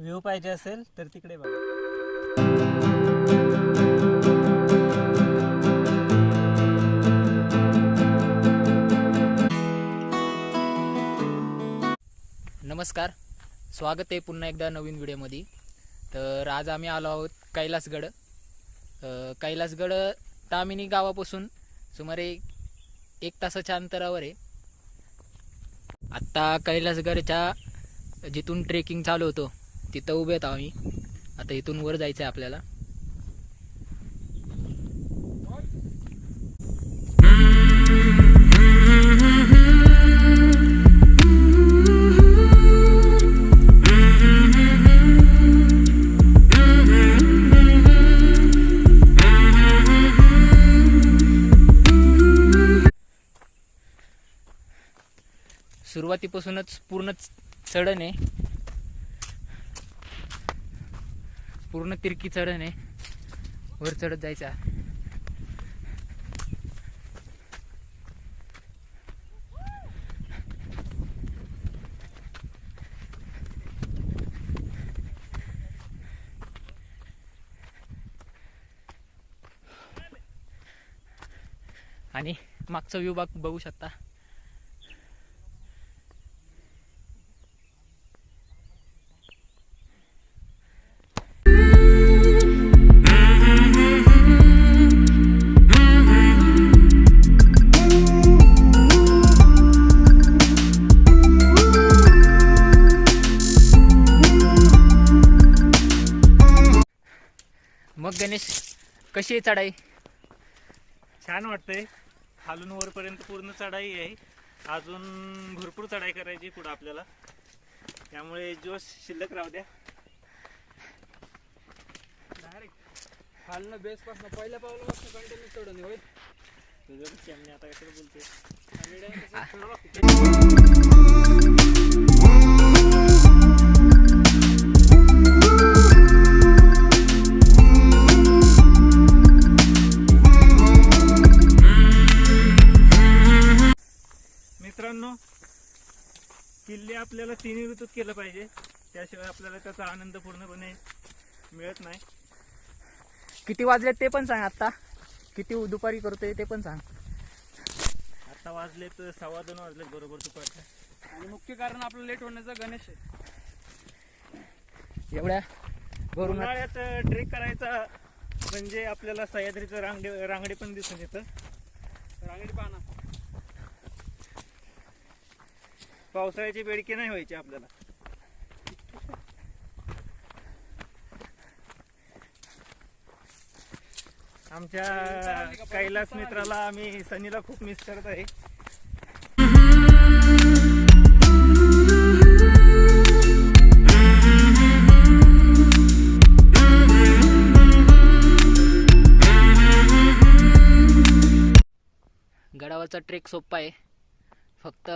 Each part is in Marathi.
व्ह्यू पाहिजे असेल तर तिकडे बघा. नमस्कार. स्वागत आहे पुन्हा एकदा नवीन व्हिडिओमध्ये. तर आज आम्ही आलो आहोत कैलासगड. कैलासगड तामिनी गावापासून सुमारे एक तासाच्या अंतरावर आहे. आत्ता कैलासगडच्या जिथून ट्रेकिंग चालू होतो. तिथं उभे आहेत आम्ही. आता इथून वर जायचं आहे आपल्याला. सुरुवातीपासूनच पूर्ण चढण आहे. पूर्ण तिरकी चढण आहे. वर चढत जायचा आणि मागचा व्यू बघू शकता. गणेश कशी आहे चढाई? छान वाटतंय. खालून वरपर्यंत पूर्ण चढाई आहे. अजून भरपूर चढाई करायची पुढं आपल्याला. त्यामुळे जोश शिल्लक राहू द्या. खालनं बेस पासून पहिल्या पावलापासून कंटिन्यू चढून तुझं चॅनल आता कसं बोलते आपल्याला तिन्ही ऋतूत केलं पाहिजे. त्याशिवाय आपल्याला त्याचा आनंद पूर्णपणे मिळत नाही. किती वाजले ते पण सांग आता किती दुपारी करतोय ते पण सांग. आता वाजले तर सव्वा दोन वाजले बरोबर दुपारच्या. आणि मुख्य कारण आपलं लेट होण्याचं गणेश आहे. एवढ्या उन्हाळ्यात ट्रेक करायचा म्हणजे आपल्याला सह्याद्रीचं रांगडे रांगडे पण दिसून येतं. रांगडी पाहना पावसाळ्याची बेडकी नाही व्हायची आपल्याला? आमच्या कैलास मित्राला आम्ही सनीला खूप मिस करत आहे. गडावरचा ट्रेक सोपा आहे. फक्त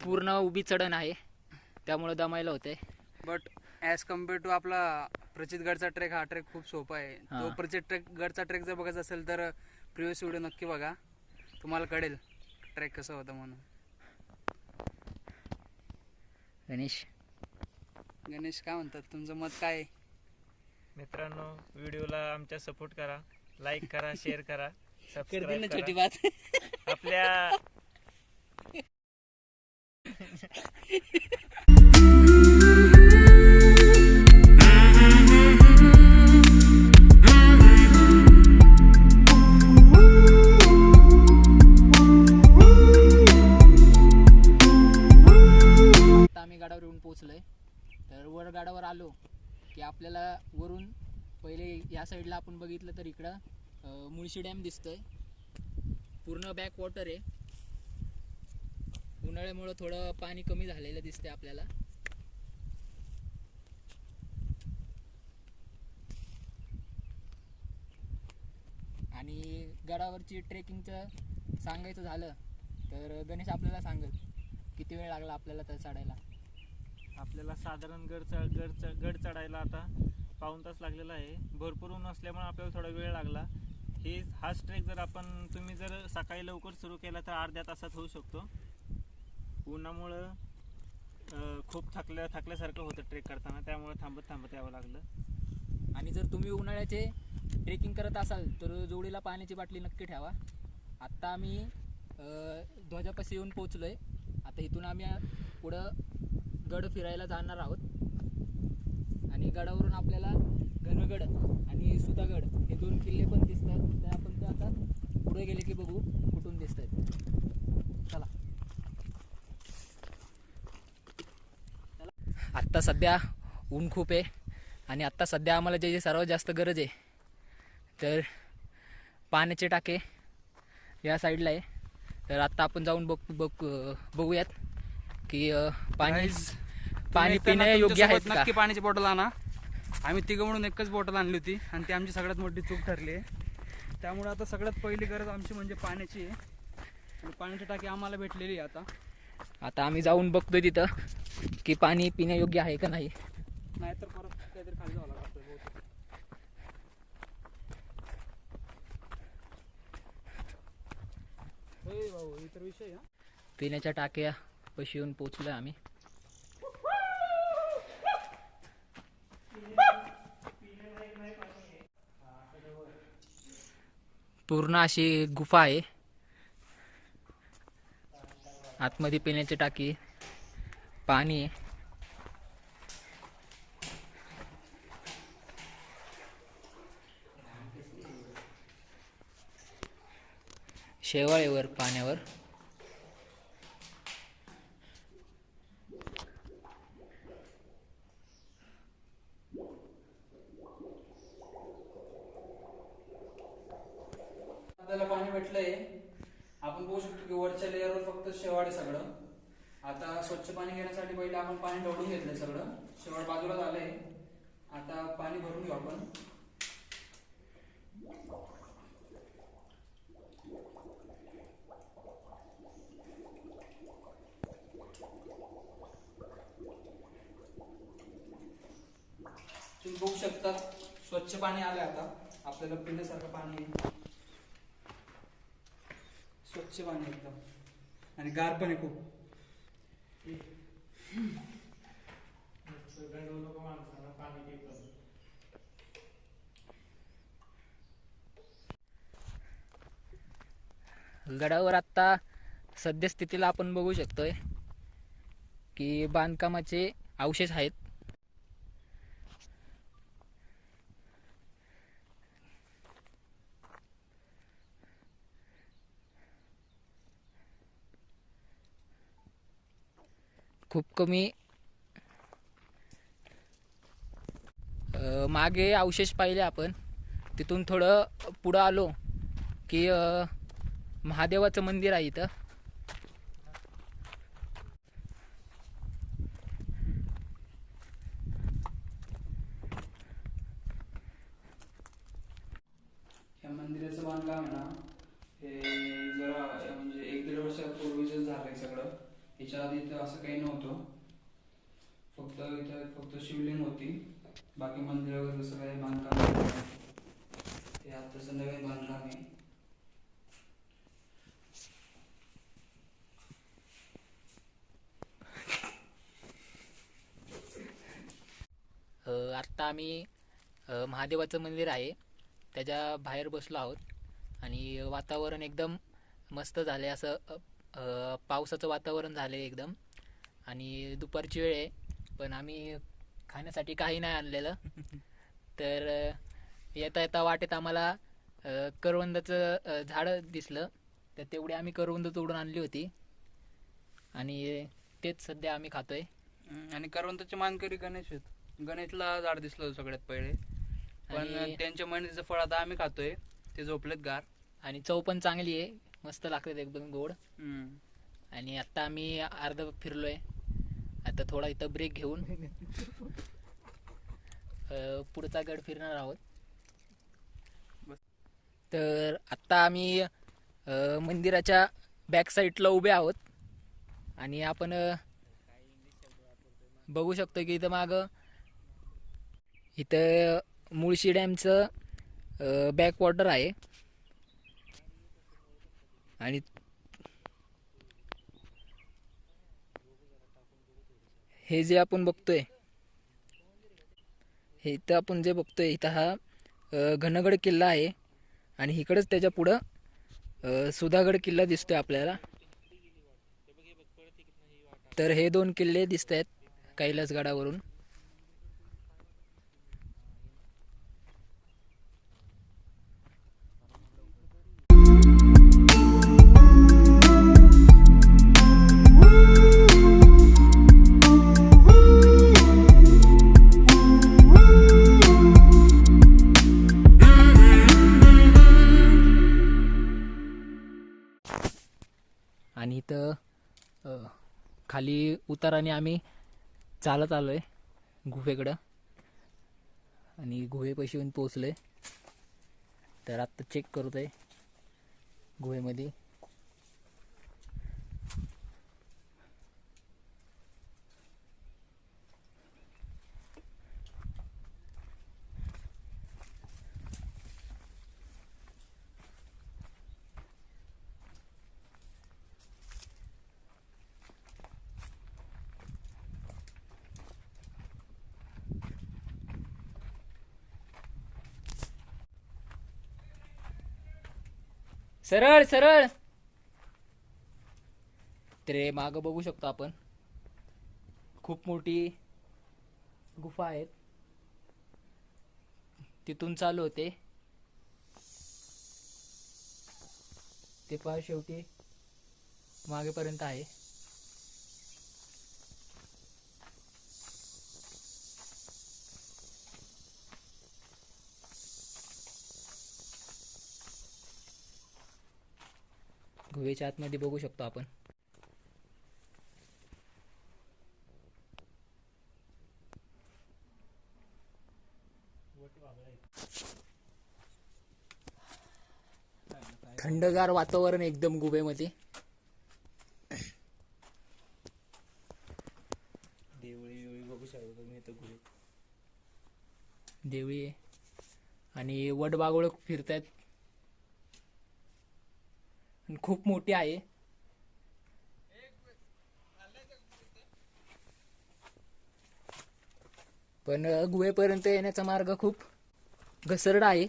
पूर्ण उभी चढण आहे. त्यामुळे दमायला होते बट ॲज कंपेअर टू आपला प्रचित गडचा ट्रेक हा ट्रेक खूप सोपा आहे. हा. तो प्रचित ट्रेक गडचा ट्रेक जर बघायचा असेल तर प्रिव्हियस व्हिडिओ नक्की बघा. तुम्हाला कळेल ट्रेक कसं होतं म्हणून. गणेश? गणेश काय म्हणतात? तुमचं मत काय आहे? मित्रांनो व्हिडिओला आमच्या सपोर्ट करा. लाईक करा शेअर करा. सबस्क्राईब ना छोटी करा. बात. आपल्या आता आम्ही गडावर येऊन पोचलोय तर वर गाडावर आलो की आपल्याला वरून पहिले या साईडला आपण बघितलं तर इकडं मुळशी डॅम दिसतोय. पूर्ण बॅक वॉटर आहे. उन्हाळ्यामुळं थोडं पाणी कमी झालेलं दिसतंय आपल्याला. आणि गडावरची ट्रेकिंगचं सांगायचं झालं तर गणेश आपल्याला सांगेल किती वेळ लागला आपल्याला तर चढायला? आपल्याला साधारण गड चढ गड चढ गड चढायला आता पाऊण तास लागलेला आहे. भरपूर ऊन असल्यामुळे आपल्याला थोडा वेळ लागला. हे हाच ट्रेक जर आपण तुम्ही जर सकाळी लवकर सुरू केला तर अर्ध्या तासात होऊ शकतो. उन्हामुळं खूप थकल्या थकल्यासारखं होतं ट्रेक करताना. त्यामुळे थांबत थांबत यावं लागलं. आणि जर तुम्ही उन्हाळ्याचे ट्रेकिंग करत असाल तर जोडीला पाण्याची बाटली नक्की ठेवा. आत्ता आम्ही ध्वजापाशी येऊन पोचलो आहे आता इथून आम्ही पुढं गड फिरायला जाणार आहोत. आणि गडावरून आपल्याला घनगड आणि सुधागड हे दोन किल्ले पण दिसतात. त्या आपण ते आता पुढे गेले की बघू कुठून दिसत आहेत चला आत्ता सध्या ऊन खूप आहे आणि आत्ता सध्या आम्हाला जे जे सर्वात जास्त गरज आहे तर पाण्याचे टाके या साईडला आहे. तर आत्ता आपण जाऊन बघ बघ बघूयात की पाणी पाणी पिण्या योग्य का? नक्की पाण्याची बॉटल आणा. आम्ही तिघं म्हणून एकच बॉटल आणली होती आणि ती आमची सगळ्यात मोठी चूक ठरली आहे. त्यामुळे आता सगळ्यात पहिली गरज आमची म्हणजे पाण्याची आहे. आणि पाण्याची टाकी आम्हाला भेटलेली आहे आता. आता आम्ही जाऊन बघतोय तिथं. की पाणी पिण्यायोग्य आहे का नाही? नाहीतर परत काहीतरी खाली जावं लागतं विषय. पिण्याच्या टाक्या पशी येऊन पोचलोय आम्ही. पूर्ण अशी गुफा आहे. आतमध्ये पिण्याची टाकी पाणी. आहे शेवाळेवर पाण्यावर. पाणी भेटलंय. आपण बघू शकतो की वरच्या लेअरवर फक्त शेवाळ आहे सगळं. आता स्वच्छ पाणी घेण्यासाठी पहिले आपण पाणी ढवळून घेतलंय सगळं. शेवट बाजूला झालंय. आता पाणी भरून घेऊ आपण. तुम्ही बघू शकता स्वच्छ पाणी आलंय आता. आपल्याला पिण्यासारखं पाणी स्वच्छ पाणी एकदम. आणि गार पण आहे खूप. गडावर आत्ता सद्यस्थितीला आपण बघू शकतोय की बांधकामाचे अवशेष आहेत. खूप कमी. मागे अवशेष पाहिले आपण. तिथून थोडं पुढं आलो की महादेवाचं मंदिर आहे इथं या मंदिराचं बांधकाम आहे ना हे जरा म्हणजे एक दीड वर्षापूर्वीच झालंय सगळं याच्या आधी इथं असं काही नव्हतं. फक्त इथं फक्त शिवलिंग होती. बाकी मंदिर वगैरे जसं काही बांधकाम ते हे आत्ताचं नवीन बांधकाम आहे. आत्ता आम्ही महादेवाचं मंदिर आहे. त्याच्या बाहेर बसलो आहोत. आणि वातावरण एकदम मस्त झाले असं पावसाचं वातावरण झालं एकदम. आणि दुपारची वेळ आहे पण आम्ही खाण्यासाठी काही नाही आणलेलं. तर येता येता वाटेत आम्हाला करवंदाचं झाडं दिसलं. तर तेवढी आम्ही करवंद तोडून आणली होती. आणि तेच सध्या आम्ही खातोय. आणि करवंताचे मानकरी गणेश आहेत. गणेशला झाड दिसलं होतं सगळ्यात पहिले. पण त्यांच्या मेहनतीचं फळ आता आम्ही खातोय. ते झोपलेत गार. आणि चव पण चांगली आहे. मस्त लागतात एकदम गोड. आणि आता आम्ही अर्ध फिरलोय. आता थोडा इथं ब्रेक घेऊन पुढचा गड फिरणार आहोत. तर आत्ता आम्ही मंदिराच्या बॅक साईडला उभे आहोत. आणि आपण बघू शकतो की इथं माग इथं मुळशी डॅमचं बॅक वॉटर आहे. आणि हे जे आपण बघतोय हे इथं आपण जे बघतोय इथं हा घनगड किल्ला आहे. आणि इकडंच त्याच्या पुढं सुधागड किल्ला दिसतोय आपल्याला. तर हे दोन किल्ले दिसत आहेत कैलासगडावरून. खाली उताराने आम्ही चालत आलो आहे गुहेकडं. आणि गुहेपाशी येऊन पोचलो आहे तर आत्ता चेक करतो आहे गुहेमध्ये. सरळ सरळ. तर माग बघू शकतो आपण. खूप मोठी गुफा आहेत तिथून चालू होते. ते पहा शेवटी मागेपर्यंत आहे. गुहेच्या आतमध्ये बघू शकतो आपण. थंडगार वातावरण एकदम गुहेमध्ये देवळी आहे आणि वडबागोळ फिरतायत. खूप मोठी आहे. पण गुहेपर्यंत येण्याचा मार्ग खूप घसरडा आहे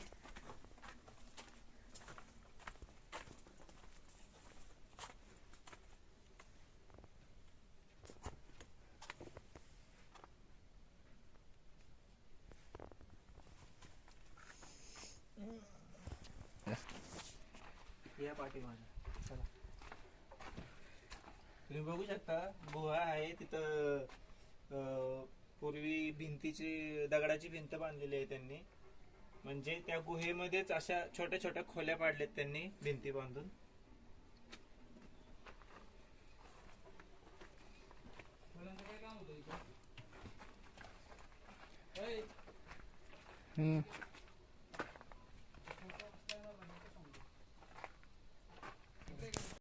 या पाठीमागे चला तुम्ही बघू शकता गुहा आहे तिथं अं, पूर्वी भिंतीची दगडाची भिंत बांधलेली आहे त्यांनी. म्हणजे त्या गुहेमध्येच अशा छोट्या छोट्या खोल्या पाडल्यात त्यांनी भिंती बांधून. हम्म.